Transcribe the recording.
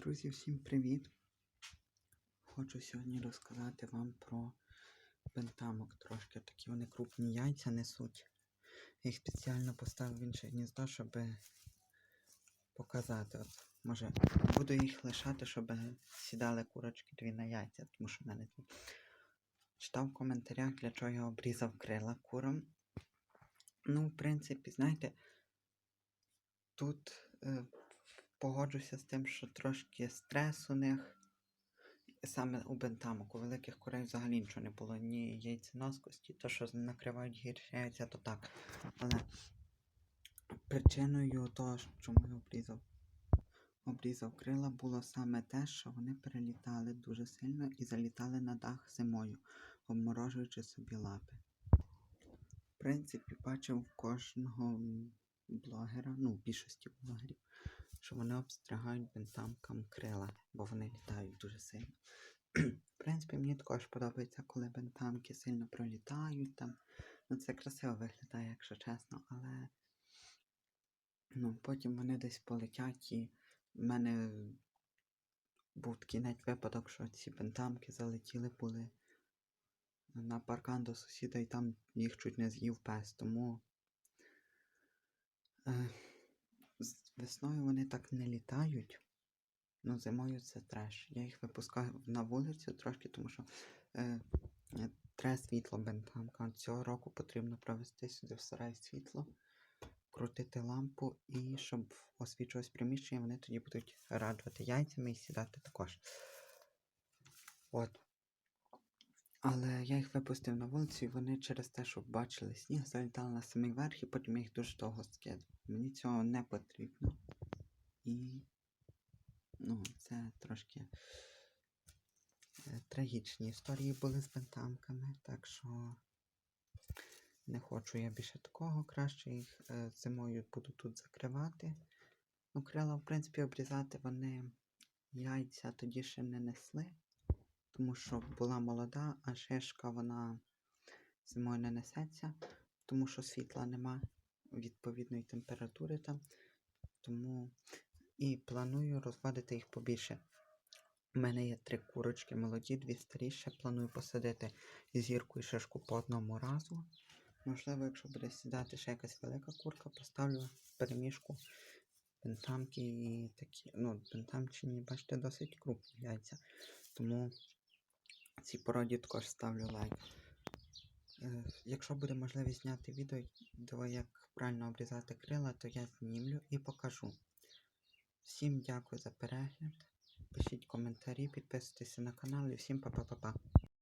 Друзі, всім привіт! Хочу сьогодні розказати вам про бентамок трошки. Такі вони крупні яйця несуть. Я їх спеціально поставив в інше гніздо, щоб показати. От, може, буду їх лишати, щоб сідали курочки дві на яйця, тому що в мене дві. Читав в коментарях, для чого я обрізав крила курам. Ну, в принципі, знаєте, тут е, погоджуся з тим, що трошки стрес у них. Саме у бентамок, у великих курей взагалі нічого не було, ні яйценоскості, то що накривають гірші яйця, то так. Але причиною того, чому я обрізав, обрізав крила, було саме те, що вони перелітали дуже сильно і залітали на дах зимою, обморожуючи собі лапи. В принципі, бачив кожного блогера, ну, більшості блогерів, що вони обстригають бентамкам крила, бо вони літають дуже сильно. В принципі, мені також подобається, коли бентамки сильно пролітають там. Ну, це красиво виглядає, якщо чесно, але ну, потім вони десь полетять і в мене був такий навіть випадок, що ці бентамки залетіли були на паркан до сусіда і там їх чуть не з'їв пес, тому. Е, Весною вони так не літають. Ну, зимою це треш. Я їх випускаю на вулицю трошки, тому що е, е, треба світло бентамка. Цього року потрібно провести сюди в сарай світло, крутити лампу і щоб освічувалось приміщення, вони тоді будуть раджувати яйцями і сідати також. От. Але я їх випустив на вулицю, і вони через те, що бачили сніг, залітали на самий верх, і потім їх дуже довго скидав. Мені цього не потрібно. І ну, це трошки е, трагічні історії були з бентамками, так що не хочу я більше такого. Краще їх е, зимою буду тут закривати. Ну, крила, в принципі, обрізати вони яйця тоді ще не несли тому що була молода, а шишка вона зимою не несеться, тому що світла нема відповідної температури там. Тому і планую розводити їх побільше. У мене є три курочки молоді, дві старіші. Планую посадити зірку і шишку по одному разу. Можливо, якщо буде сідати ще якась велика курка, поставлю переміжку пентамки і такі. Ну, пентамчині, бачите, досить крупні яйця. Тому цій породі також ставлю лайк. Е, Якщо буде можливість зняти відео, як правильно обрізати крила, то я знімлю і покажу. Всім дякую за перегляд. Пишіть коментарі, підписуйтесь на канал і всім па-па-па-па.